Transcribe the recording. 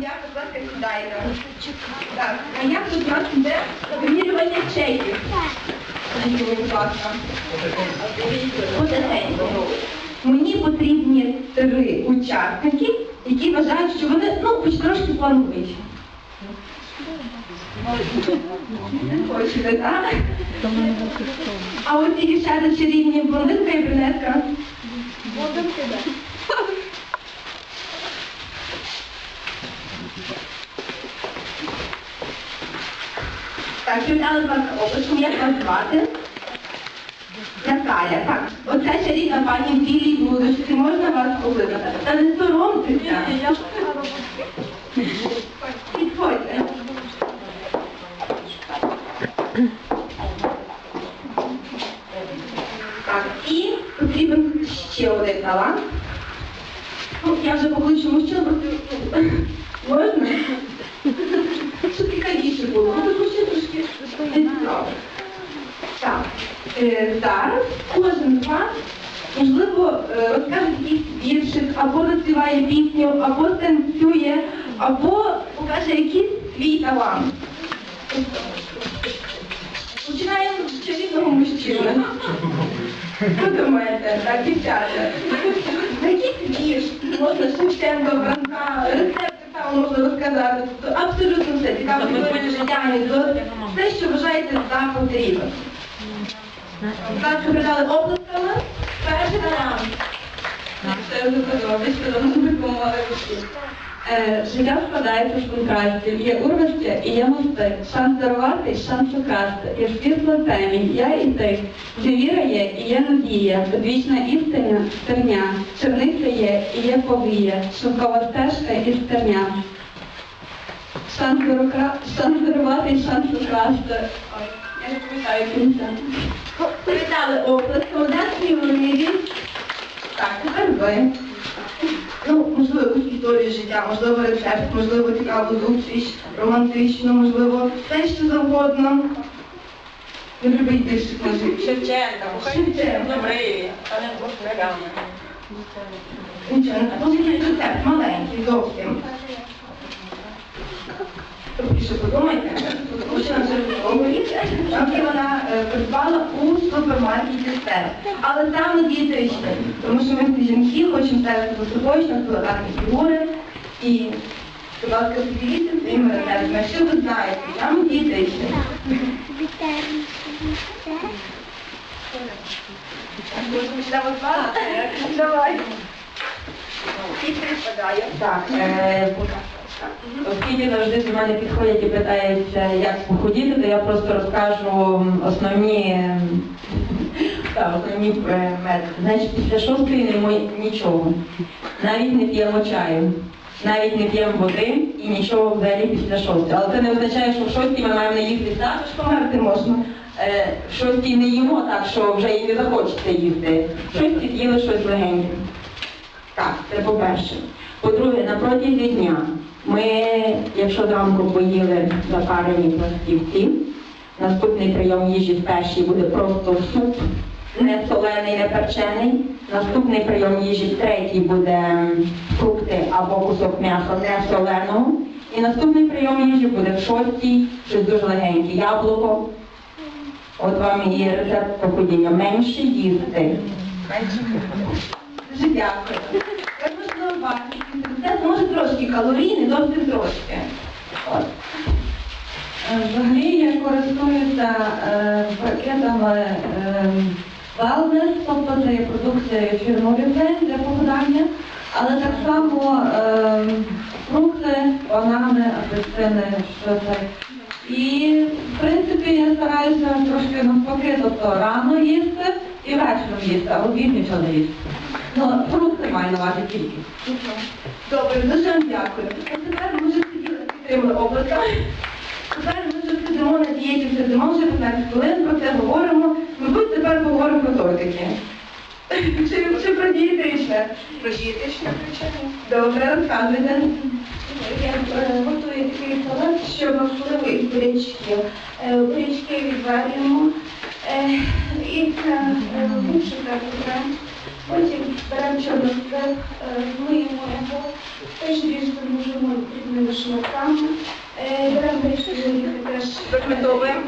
дякую, будь ласка, сідайте. Так, а як тут у нас іде вимірювання чеків? Скажіть, будь ласка. Потихеньку. Мені потрібні три учасники, які вважають, що вони ну, хоч трошки планують. Не хочете, так? А от ті дівчата чарівні блондинка і брюнетка. Так, привітали вас облачком, як вас звати? Наталя, так. Оця чарівна пані в білій блузочці, можна вас покликати? Та не соромтеся. Підходьте. Так, і потрібен ще один талант. Ну, я вже покличу мужчину, просто ну, можна? Щоб цікавіше було. Ну, тому що трошки не цікаво. Так, е, зараз кожен з вас, можливо, е, розкаже якийсь віршик, або заспіває пісню, або танцює, або покаже якийсь свій талант. Починаємо з чарівного мужчини. Що думаєте, так, дівчата? На якийсь вірш, можна Шевченко, Франка, рецепт так само можна розказати. Тобто абсолютно все. Цікаво історія життя, анекдот, все, що вважаєте за потрібне. Так, що передали оплесками. Перший талант. Це ви що давно допомогли всі. Життя складається з контрастів. Є урвище і є мости. Шанс дарувати, шанс украсти. Є світло темінь, я і ти. Дивіра є і є надія. Одвічна істина стерня. Черниця є і є повія. Шовкова стежка і стерня. Шанс дарувати і шанс украсти. Ой, я не пам'ятаю кінця. Оплесками, де свій уривень. Так, тепер ви. Ну, можливо, якусь історію життя, можливо, рецепт, можливо, цікаву зустріч, романтичну, можливо, все що завгодно. Не любить більше книжок. Шевченка, Шевченка. добрий, але не програми. Нічого, ну, якийсь рецепт маленький зовсім. Більше подумайте, мужчина вже поки вона е, придбала у супермаркеті стер. Але саме дієтичний, тому що ми жінки хочемо ставити за собою, щоб були гарні фігури. І, будь ласка, поділіться своїми рецептами. Що ви знаєте, саме дієтичний. Давай. І припадає. Так, е, оскільки завжди до мене підходять і питаються, як похудіти, то я просто розкажу основні, так, основні е, методи. Значить, після шостої не їмо нічого. Навіть не п'ємо чаю, навіть не п'ємо води і нічого взагалі після шостої. Але це не означає, що в шостій ми маємо не їсти так, що померти можна. Е, В шостій не їмо так, що вже і не захочеться їсти. В шостій з'їли щось легеньке. Так, це по-перше. По-друге, на протязі дня ми, якщо зранку поїли запарені пластівці, наступний прийом їжі в першій буде просто суп, не солений, не перчений. Наступний прийом їжі в третій буде фрукти або кусок м'яса не соленого. І наступний прийом їжі буде в шостій, щось дуже легеньке, яблуко. От вам і рецепт похудіння. Менше їсти. Дуже дякую. Це може трошки калорійний, зовсім трошки. Е, Взагалі я користуюся е, пакетами е, wellness, тобто це є продукти фірмові для похудання, але так само е, фрукти, банани, апельсини, що це. І в принципі я стараюся трошки навпаки, тобто рано їсти і вечором їсти, а в обід нічого не їсти. Ну, фрукти маю на увазі тільки. Добре, дуже вам дякую. А тепер ми вже сиділи підтримали облака. Тепер ми вже сидимо на дієті, сидимо вже 15 хвилин, про це говоримо. Мабуть, тепер поговоримо про тортики. Чи, чи про дієтичне? Про дієтичне звичайно. Добре, розказуйте. Я е, готую такий салат, що можливо із бурячків. Е, Бурячки відварюємо е, це лучше потім беремо. Потім беремо чорнослив, миємо його, теж ріжемо можемо дрібними шматками. Е, Беремо горіхи теж Ферментовуємо?